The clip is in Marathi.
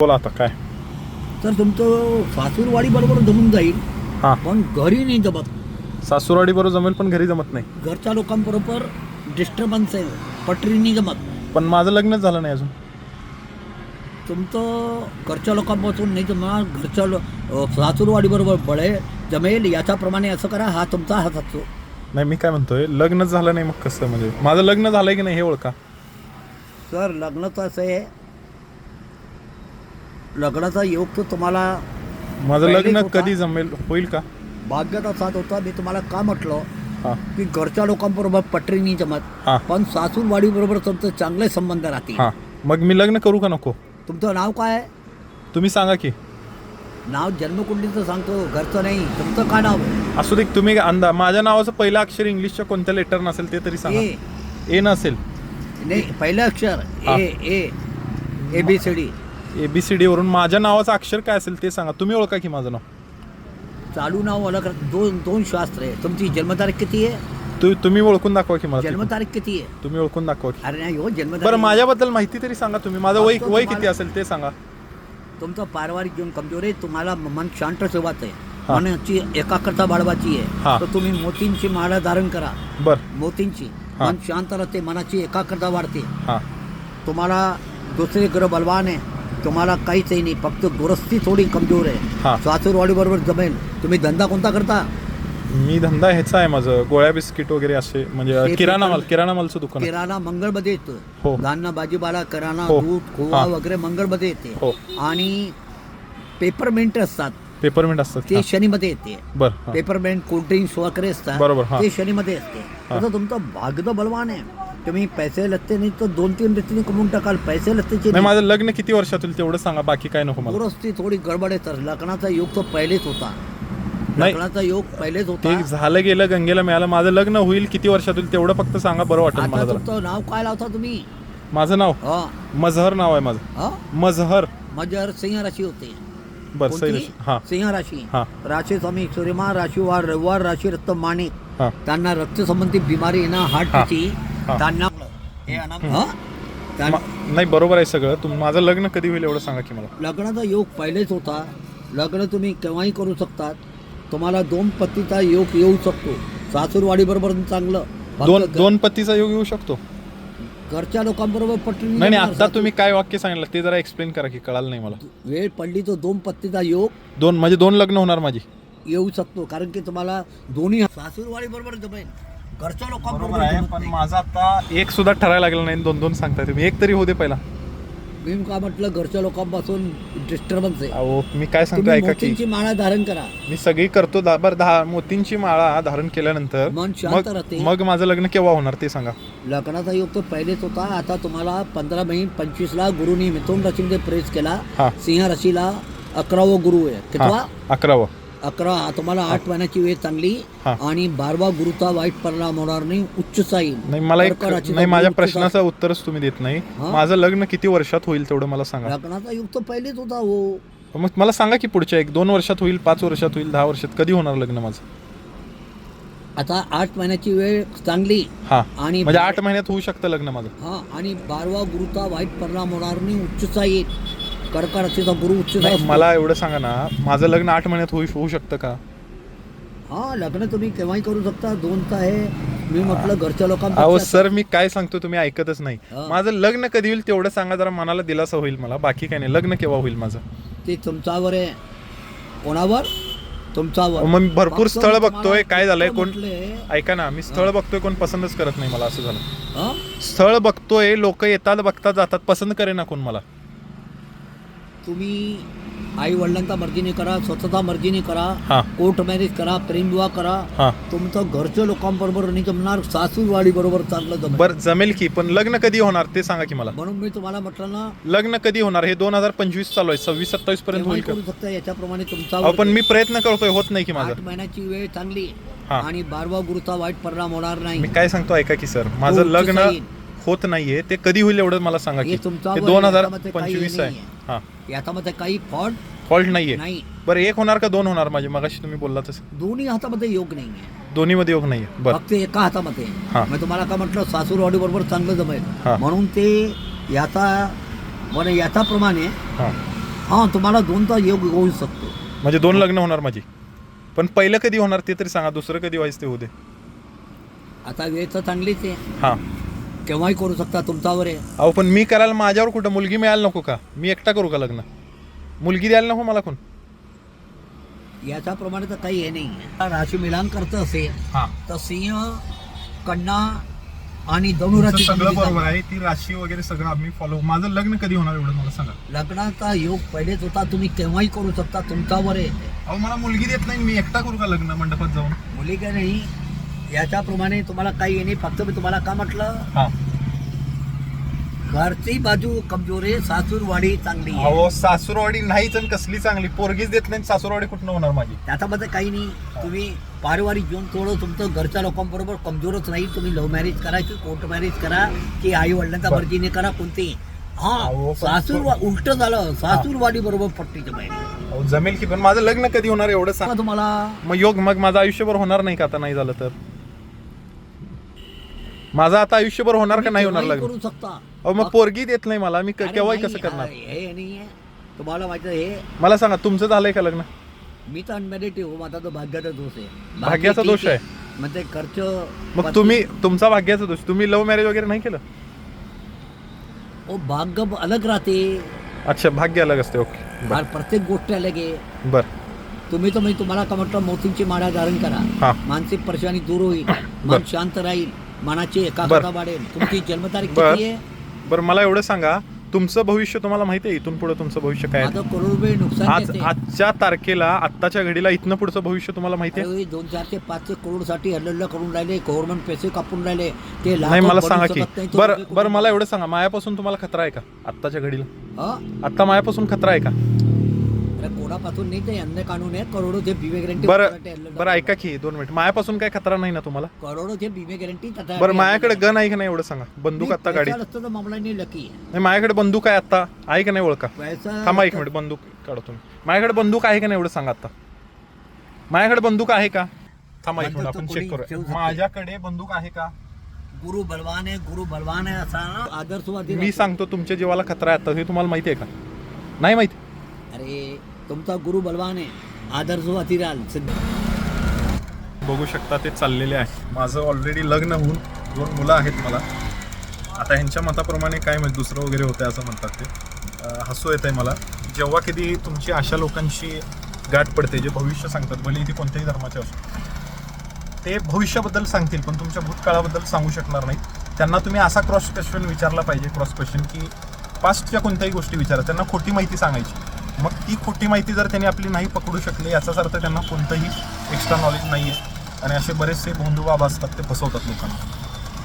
बोला आता काय? तर तुमचं सासूरवाडी बरोबर जमून जाईल. हां. पण घरी नाही जमत. सासूरवाडी बरोबर जमेल पण घरी जमत नाही. घरच्या लोकांबरोबर डिस्टर्बन्स आहे. पटरी नाही जमत. पण माझं लग्नच झालं नाही अजून. तुमचं घरच्या लोकांपासून नाही जमणार. घरच्या लो सासूरवाडी बरोबर बळे जमेल. याच्याप्रमाणे असं करा. हा तुमचा हात असतो. नाही मी काय म्हणतोय लग्नच झालं नाही मग कसं? म्हणजे माझं लग्न झालंय की नाही हे ओळखा. सर लग्नाचं असं आहे. लग्नाचा योग तर तुम्हाला माझं लग्न होता. कधी जमेल होईल का? भाग्याचा साथ होता. मी तुम्हाला का म्हटलं? हां. की घरच्या लोकांबरोबर पटरी नाही जमत हां. पण सासूरवाडी बरोबर तुमचं चांगले संबंध राहतील. हां. मग मी लग्न करू का नको? तुमचं नाव काय? आहे तुम्ही सांगा की. नाव जन्मकुंडलीचं सांगतो घरचं नाही तुमचं काय नाव? आहे? असू दे तुम्ही अंदा माझ्या नावाचं पहिलं अक्षर इंग्लिशच्या कोणत्या लेटर नसेल ते तरी सांगा. ए. ए नसेल. नाही पहिलं अक्षर. हा. A A. A B C D. A B C D वरून माझ्या नावाचं अक्षर काय असेल ते सांगा. तुम्ही ओळखा की माझं नाव. चालू नाव राहतं. दोन दोन शास्त्र आहे. तुमची जन्मतारीख किती आहे? तु तुम्ही ओळखून दाखवा की मला ते. जन्मतारीख किती आहे? तुम्ही ओळखून दाखवा की. अरे नाही हो बरं जन्मतारीख माझ्याबद्दल माहिती तरी सांगा तुम्ही. माझं वय फक्त वय किती असेल ते सांगा. तुमचं पारिवारिक जीवन कमजोर आहे. तुम्हाला मन शांत ठेवायचं आहे. हा. मनाची एकाग्रता बाळवायची हा. आहे तर तुम्ही मोतींची माळा धारण करा. बर. मोतींची. हा. मन शांत राहते. मनाची एकाग्रता वाढते. हां. तुम्हाला दुसरे ग्रह बलवान आहे. तुम्हाला काहीच नाही फक्त दुरस्ती थोडी कमजोर हा. आहे सासूरवाडी बरोबर जमेल तुम्ही धंदा कोणता करता मी धंदा ह्याचा आहे माझं गोळ्या बिस्किट वगैरे असे म्हणजे ते किराणा पण- माल किराणा मालचं दुकान आहे. किराणा मंगळमध्ये हो. येतं धान्य भाजीपाला किराणा हो. दूध खोवा हा. वगैरे मंगळमध्ये येते हो आणि पेपरमेंट असतात पेपरमेंट असतात ते हां. शनीमध्ये येते बर हां. पेपरमेंट कोल्ड्रिंक्स वगैरे असतात बरोबर, हा. ते शनीमध्ये असते तसं तुमचं भाग्य बलवान आहे तुम्ही पैसे लत्ते नाही तर दोन तीन रीतीने कमवून टाकाल. पैसे लत्तेचे नाही माझं लग्न किती वर्षात होईल तेवढं सांगा बाकी काय नको मला. दुरस्ती थोडी गडबड आहे तर लग्नाचा योग तो पहिलेच होता. नाही. लग्नाचा योग पहिलेच ते होता झालं गेलं गंगेला मिळालं. माझं लग्न होईल किती वर्षात होईल तेवढं फक्त सांगा बरं वाटेल आता मला जरा. तुमचं नाव काय लावता तुम्ही? माझं नाव? हा. मजहर नाव आहे माझं. हा? मजहर. मजर सिंह राशी होते. बर कोणती? हां. सिंह राशी. हा. राशी स्वामी सूर्यमान राशीवार रविवार राशी रक्त माणिक हां. त्यांना रक्तसंबंधी बिमारी आहे ना हार्टची. त्यांना हे अनाम- नाही बरोबर आहे सगळं. तुम माझं लग्न कधी होईल एवढं सांगा की मला. लग्नाचा योग पहिलेच होता. लग्न तुम्ही केव्हाही करू शकतात. तुम्हाला दोन पत्तीचा योग येऊ शकतो. सासूरवाडी बरोबर चांगलं दोन दोन पत्तीचा योग येऊ शकतो? घरच्या लोकांबरोबर पटली नाही नाही आता तुम्ही काय वाक्य सांगितलं ते जरा एक्सप्लेन करा की कळालं नाही मला. वेळ पडली तर दोन पत्तीचा योग दोन म्हणजे दोन लग्न होणार माझी. येऊ शकतो. कारण की तुम्हाला दोन्ही सासूरवाडी बरोबर जमेल. घरच्या बरोबर लोकांबरोबर आहे पण. माझं आता एक सुद्धा ठरायला लागलं नाही दोन दोन सांगताय तुम्ही. एक तरी होऊ दे पहिला. मी का म्हटलं घरच्या लोकांपासून डिस्टर्बन्स आहे. अहो मी काय सांगतो तुम्ही ऐका की. मोतींची माळा धारण करा. मी सगळी करतो बरं दहा मोतींची माळा धारण केल्यानंतर मन शांत मग राहते. मग माझं लग्न केव्हा होणार ते सांगा. लग्नाचा योग तो पहिलेच होता. आता तुम्हाला पंधरा मे पंचवीसला गुरुनी मिथुन राशीमध्ये प्रवेश केला. हा. सिंह राशीला अकरावा गुरु आहे. कितवा? अकरावं. अकरा तुम्हाला आठ महिन्याची वेळ चांगली हा. आणि बारवा गुरुचा वाईट परिणाम होणार नाही उच्च येईल नाही मला एक नाही माझ्या प्रश्नाचं उत्तरच तुम्ही देत नाही. हा? माझं लग्न किती वर्षात होईल तेवढं मला सांगा. लग्नाचा योग तो पहिलेच होता हो. मग मला सांगा की पुढच्या एक दोन वर्षात होईल पाच वर्षात होईल दहा वर्षात कधी होणार लग्न माझं? आता आठ महिन्याची वेळ चांगली हा. आणि म्हणजे आठ महिन्यात होऊ शकतं लग्न माझं. हा आणि बारवा गुरुचा वाईट परिणाम होणार नाही उच्चचा येईल कर्क राशीचा गुरु नाही, असतो. मला एवढं सांगा ना माझं लग्न आठ महिन्यात होऊ होऊ शकतं का? हा लग्न तुम्ही केव्हाही करू शकता दोनचं आहे. मी म्हटलं घरच्या अहो लोकांना सर मी काय सांगतो तुम्ही ऐकतच नाही. हा. माझं लग्न कधी होईल तेवढं सांगा जरा मनाला दिलासा होईल मला. बाकी काय नाही लग्न केव्हा होईल माझं? ते तुमच्यावर आहे. कोणावर? तुमच्यावर. मग मी भरपूर स्थळ मी बघतोय तुम्हाला काय झालंय कोण म्हटलंय, ऐका ना मी स्थळ बघतोय कोण पसंतच करत नाही मला असं झालं. हा? स्थळ बघतोय लोक येतात बघतात जातात पसंत करे ना कोण मला. तुम्ही आई वडिलांचा मर्जीने करा स्वतःचा मर्जीने करा कोर्ट मॅरेज करा प्रेम विवाह करा तुमचं घरच्या लोकांबरोबर नाही जमणार सासूरवाडी बरोबर चांगलं जमणार बर जमेल की पण लग्न कधी होणार ते सांगा की मला. म्हणून मी तुम्हाला म्हटलं ना लग्न कधी होणार हे दोन हजार पंचवीस चालू आहे सव्वीस सत्तावीस पर्यंत होईल का? करू शकता याच्याप्रमाणे अहो तुमचा पण मी प्रयत्न करतोय होत नाही की माझं. आठ महिन्याची वेळ चांगली हा. आणि बारवा गुरुचा वाईट परिणाम होणार नाही. मी काय सांगतो ऐका की सर. माझं लग्न. होत नाहीये ते कधी होईल एवढं मला सांगा हे की. तुमचा ते वय दोन हजार याच्यामध्ये काही पंचवीस आहे. नाहीये. हा. याच्यामध्ये काही फॉल्ट फॉल्ट नाहीये. नाही. बरं एक होणार का दोन होणार? माझे मगाशी तुम्ही बोलला तसं. दोन्ही हातामध्ये योग नाहीये. दोन्ही मध्ये योग नाहीये. बरं. फक्त एका हातामध्ये. हा. मी तुम्हाला का म्हटलं सासूरवाडी बरोबर चांगलं जमेल. हा. म्हणून ते याचा म्हणजे याच्याप्रमाणे हा. हां तुम्हाला दोनदा योग होऊ शकतो. म्हणजे दोन लग्न होणार माझी. पण पहिलं कधी होणार ते तरी सांगा दुसरं कधी व्हायचं ते होऊ दे. आता वेळ तर चांगलीच आहे. हां. केव्हाही करू शकता तुमच्यावर आहे. अहो पण मी करायला माझ्यावर कुठं? मुलगी मिळायला नको का? मी एकटा करू का लग्न? मुलगी द्यायला नको मला कोण? याच्याप्रमाणे तर काही हे नाही. राशी मिलान करतं असेल हां. तर सिंह कन्या आणि धनुराची सगळं बरोबर आहे. ती राशी वगैरे सगळं आम्ही फॉलो माझं लग्न कधी होणार एवढं मला सांगा. लग्नाचा योग पहिलेच होता तुम्ही केव्हाही करू शकता तुमच्यावर आहे. अहो मला मुलगी देत नाही मी एकटा करू का लग्न मंडपात जाऊन? मुली काय नाही याच्याप्रमाणे तुम्हाला काही नाही फक्त मी तुम्हाला का म्हटलं? हां. घरची बाजू कमजोर आहे सासूरवाडी चांगली आहे. अहो सासूरवाडी नाहीच आणि कसली चांगली? पोरगीच देत नाही सासूरवाडी कुठनं होणार माझी? त्याच्यामध्ये काही नाही. तुम्ही पारिवारिक जीवन थोडं तुमचं घरच्या लोकांबरोबर कमजोरच नाही. तुम्ही लव्ह मॅरेज करा की कोर्ट मॅरेज करा की आई वडिलांच्या बरं. मर्जीने करा कोणती? अहो, हा पण- सासूर उलट झालं. सासूरवाडी बरोबर पट्टीचं पाहिजे अहो जमेल की पण माझं लग्न कधी होणार एवढं सांग. मग तुम्हाला. मग योग मग माझं आयुष्यभर होणार नाही का आता? नाही झालं तर? माझं आता आयुष्यभर होणार का नाही होणार केव्हाही लग्न? करू शकता. अहो मग पोरगी देत नाही मला. मी क- अरे केव्हाही नाही, कसं करणार? हे हे नाही आहे तुम्हाला माहिती आहे, हे मला सांगा तुमचं झालंय का लग्न? मी तर अनमॅरिड हो माझा तो भाग्याचा दोष आहे. भाग्याचा ठीक दोष आहे? म्हणजे खर्च मग तुम्ही तुमचा भाग्याचा दोष. तुम्ही लव्ह मॅरेज वगैरे नाही केलं? ओ भाग्य अलग राहते. अच्छा भाग्य अलग असते. ओके. और प्रत्येक गोष्ट अलग आहे. बर. तुम्ही तर मी तुम्हाला का म्हटलं मोतींची माळा धारण करा. हा. मानसिक परेशानी दूर होईल. मन शांत राहील. मनाची एकाग्रता वाढेल तुमची जन्मतारीख बर. किती आहे? बरं मला एवढं सांगा. तुमचं भविष्य तुम्हाला माहिती आहे इथून पुढे तुमचं भविष्य काय आहे? माझं करोड रुपये नुकसान आज. आजच्या तारखेला आत्ताच्या घडीला इथनं पुढचं भविष्य तुम्हाला माहिती आहे? दोन चार ते पाच ते करोडसाठी हल्लल्ल करून राहिले गव्हर्नमेंट पैसे कापून राहिले. ते नाही मला सांगा की. बरं बरं मला एवढं सांगा. मायापासून तुम्हाला खतरा आहे का आत्ताच्या घडीला? आत्ता मायापासून खतरा आहे का? कोणापासून नाही ते अन्य कानून आहे करोडो ते बीमे गॅरंटी बरं बरं ऐका की दोन मिनिट. मायापासून काय खतरा नाही ना तुम्हाला? करोडो ते बीमे गॅरंटी बरं माझ्याकडे गन आहे का नाही एवढं सांगा? बंदूक आत्ता गाडी. असतं तर मामला नाही लकी. नाही माझ्याकडे बंदूक आहे आत्ता. आहे का नाही ओळखा? थांबा एक मिनिट बंदूक काढा तुम्ही. माझ्याकडे बंदूक आहे का नाही एवढं सांगा आता माझ्याकडे बंदूक आहे का? थांबा एक मिनिट आपण चेक शकते. माझ्याकडे बंदूक आहे का? गुरु बलवान आहे गुरु बलवान आहे असा आदर्शवादी मी. सांगतो तुमच्या जीवाला खतरा आहे आता हे तुम्हाला माहिती आहे का? नाही माहिती? अरे तुमचा गुरु बलवान आहे आदर्शवादी राल सिद्ध. बघू शकता ते चाललेले आहे. माझं ऑलरेडी लग्न होऊन दोन मुलं आहेत मला. आता ह्यांच्या मताप्रमाणे काय म्हणजे दुसरं वगैरे होतं असं म्हणतात ते. हसू येत आहे मला. जेव्हा कधी तुमची अशा लोकांशी गाठ पडते जे भविष्य सांगतात भले ती कोणत्याही धर्माचे असो. ते भविष्याबद्दल सांगतील पण तुमच्या भूतकाळाबद्दल सांगू शकणार नाही त्यांना तुम्ही असा क्रॉस क्वेश्चन विचारला पाहिजे क्रॉस क्वेश्चन की पास्टच्या कोणत्याही गोष्टी विचारा. त्यांना खोटी माहिती सांगायची. मग ती खोटी माहिती जर त्यांनी आपली नाही पकडू शकली याचाच अर्थ त्यांना कोणतंही एक्स्ट्रा नॉलेज नाही आहे आणि असे बरेचसे भोंदू बाबा असतात ते फसवतात लोकांना.